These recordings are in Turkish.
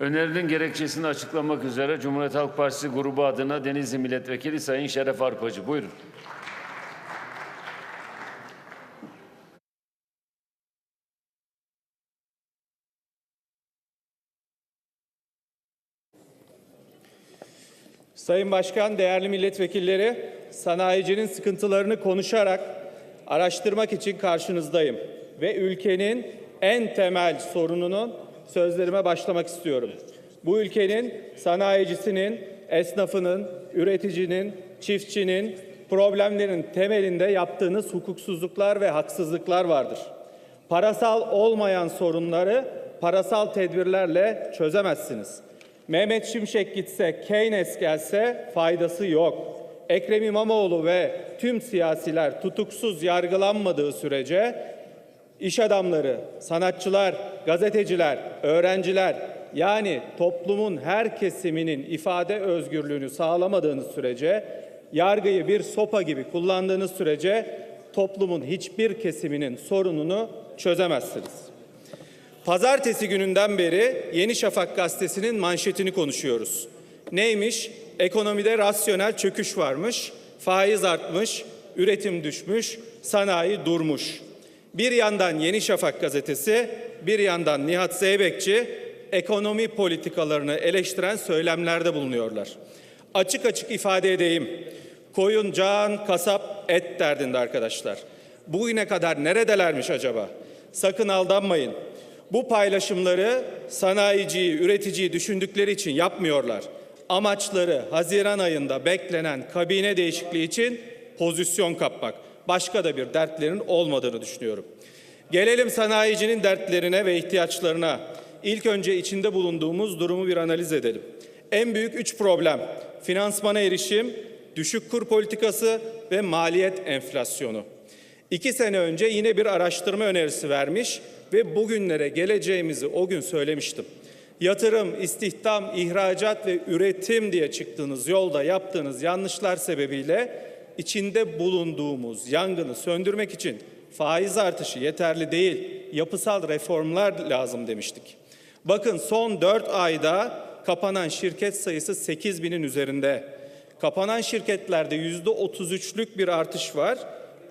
Önerinin gerekçesini açıklamak üzere Cumhuriyet Halk Partisi grubu adına Denizli Milletvekili Sayın Şeref Arpacı. Buyurun. Sayın Başkan, değerli milletvekilleri, sanayicinin sıkıntılarını konuşarak araştırmak için karşınızdayım ve ülkenin en temel sorununun sözlerime başlamak istiyorum. Bu ülkenin sanayicisinin, esnafının, üreticinin, çiftçinin problemlerin temelinde yaptığınız hukuksuzluklar ve haksızlıklar vardır. Parasal olmayan sorunları parasal tedbirlerle çözemezsiniz. Mehmet Şimşek gitse, Keynes gelse faydası yok. Ekrem İmamoğlu ve tüm siyasiler tutuksuz yargılanmadığı sürece iş adamları, sanatçılar, gazeteciler, öğrenciler yani toplumun her kesiminin ifade özgürlüğünü sağlamadığınız sürece, yargıyı bir sopa gibi kullandığınız sürece toplumun hiçbir kesiminin sorununu çözemezsiniz. Pazartesi gününden beri Yeni Şafak gazetesinin manşetini konuşuyoruz. Neymiş? Ekonomide rasyonel çöküş varmış, faiz artmış, üretim düşmüş, sanayi durmuş. Bir yandan Yeni Şafak gazetesi, bir yandan Nihat Zeybekçi ekonomi politikalarını eleştiren söylemlerde bulunuyorlar. Açık açık ifade edeyim. Koyun, can, kasap, et derdinde arkadaşlar. Bugüne kadar neredelermiş acaba? Sakın aldanmayın. Bu paylaşımları sanayiciyi, üreticiyi düşündükleri için yapmıyorlar. Amaçları Haziran ayında beklenen kabine değişikliği için pozisyon kapmak. Başka da bir dertlerinin olmadığını düşünüyorum. Gelelim sanayicinin dertlerine ve ihtiyaçlarına. İlk önce içinde bulunduğumuz durumu bir analiz edelim. En büyük üç problem finansmana erişim, düşük kur politikası ve maliyet enflasyonu. İki sene önce yine bir araştırma önerisi vermiş ve bugünlere geleceğimizi o gün söylemiştim. Yatırım, istihdam, ihracat ve üretim diye çıktığınız yolda yaptığınız yanlışlar sebebiyle içinde bulunduğumuz yangını söndürmek için faiz artışı yeterli değil, yapısal reformlar lazım demiştik. Bakın son 4 ayda kapanan şirket sayısı 8 binin üzerinde. Kapanan şirketlerde %33'lük bir artış var.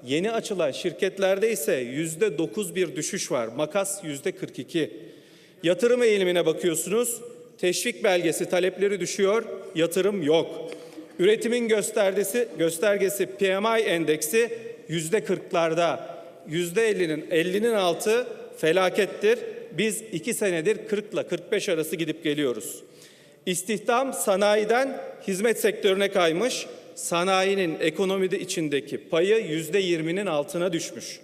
Yeni açılan şirketlerde ise yüzde dokuz bir düşüş var. Makas yüzde 42. Yatırım eğilimine bakıyorsunuz. Teşvik belgesi talepleri düşüyor. Yatırım yok. Üretimin göstergesi, göstergesi PMI endeksi yüzde 40'larda. Yüzde 50'nin 50'nin altı felakettir. Biz iki senedir 40 ile 45 arası gidip geliyoruz. İstihdam sanayiden hizmet sektörüne kaymış sanayinin ekonomide içindeki payı yüzde yirminin altına düşmüş.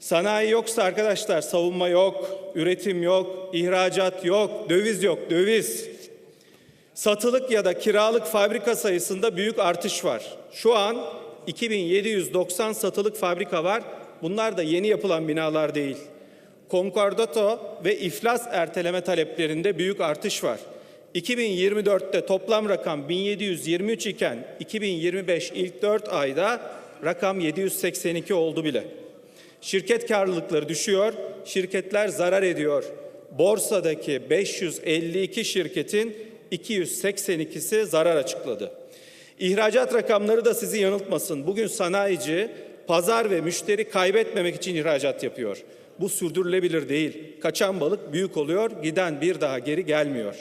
Sanayi yoksa arkadaşlar savunma yok, üretim yok, ihracat yok, döviz yok, döviz. Satılık ya da kiralık fabrika sayısında büyük artış var. Şu an 2790 satılık fabrika var. Bunlar da yeni yapılan binalar değil. Konkordato ve iflas erteleme taleplerinde büyük artış var. 2024'te toplam rakam 1723 iken 2025 ilk 4 ayda rakam 782 oldu bile. Şirket karlılıkları düşüyor, şirketler zarar ediyor. Borsadaki 552 şirketin 282'si zarar açıkladı. İhracat rakamları da sizi yanıltmasın. Bugün sanayici pazar ve müşteri kaybetmemek için ihracat yapıyor. Bu sürdürülebilir değil. Kaçan balık büyük oluyor, giden bir daha geri gelmiyor.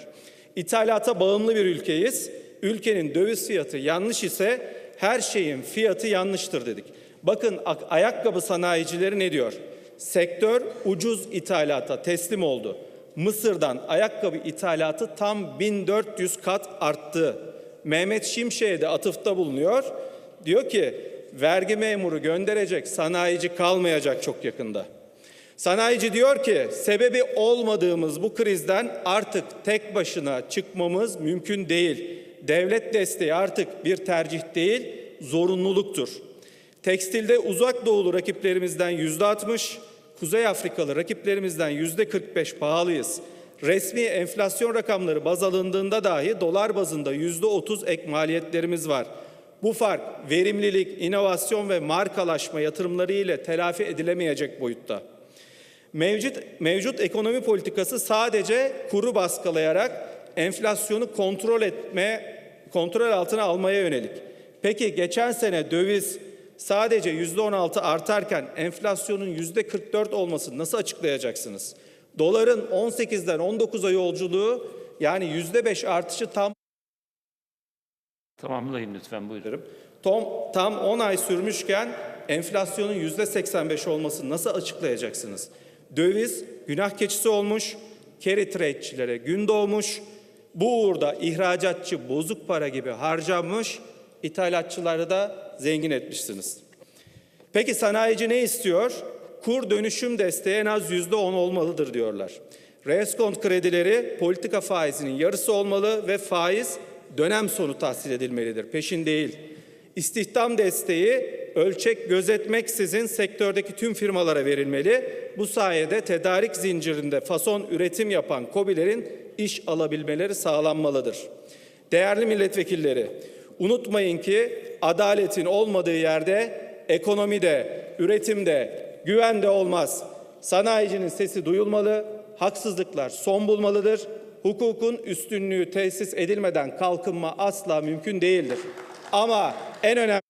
İthalata bağımlı bir ülkeyiz. Ülkenin döviz fiyatı yanlış ise her şeyin fiyatı yanlıştır dedik. Bakın ayakkabı sanayicileri ne diyor? Sektör ucuz ithalata teslim oldu. Mısır'dan ayakkabı ithalatı tam 1400 kat arttı. Mehmet Şimşek'e de atıfta bulunuyor. Diyor ki vergi memuru gönderecek sanayici kalmayacak çok yakında. Sanayici diyor ki sebebi olmadığımız bu krizden artık tek başına çıkmamız mümkün değil. Devlet desteği artık bir tercih değil, zorunluluktur. Tekstilde uzak doğulu rakiplerimizden yüzde 60, Kuzey Afrikalı rakiplerimizden yüzde 45 pahalıyız. Resmi enflasyon rakamları baz alındığında dahi dolar bazında yüzde 30 ek maliyetlerimiz var. Bu fark verimlilik, inovasyon ve markalaşma yatırımları ile telafi edilemeyecek boyutta. Mevcut mevcut ekonomi politikası sadece kuru baskılayarak enflasyonu kontrol etme kontrol altına almaya yönelik. Peki geçen sene döviz sadece %16 artarken enflasyonun %44 olmasını nasıl açıklayacaksınız? Doların 18'den 19'a yolculuğu yani %5 artışı tam Tamamlayın lütfen buyurun. Tom, tam 10 ay sürmüşken enflasyonun yüzde 85 olmasını nasıl açıklayacaksınız? Döviz günah keçisi olmuş, carry trade'çilere gün doğmuş, bu uğurda ihracatçı bozuk para gibi harcanmış, ithalatçıları da zengin etmişsiniz. Peki sanayici ne istiyor? Kur dönüşüm desteği en az yüzde on olmalıdır diyorlar. Reskont kredileri politika faizinin yarısı olmalı ve faiz dönem sonu tahsil edilmelidir, peşin değil. İstihdam desteği ölçek gözetmeksizin sektördeki tüm firmalara verilmeli. Bu sayede tedarik zincirinde fason üretim yapan KOBİ'lerin iş alabilmeleri sağlanmalıdır. Değerli milletvekilleri, unutmayın ki adaletin olmadığı yerde ekonomide, üretimde, güvende olmaz. Sanayicinin sesi duyulmalı, haksızlıklar son bulmalıdır. Hukukun üstünlüğü tesis edilmeden kalkınma asla mümkün değildir. Ama en önemli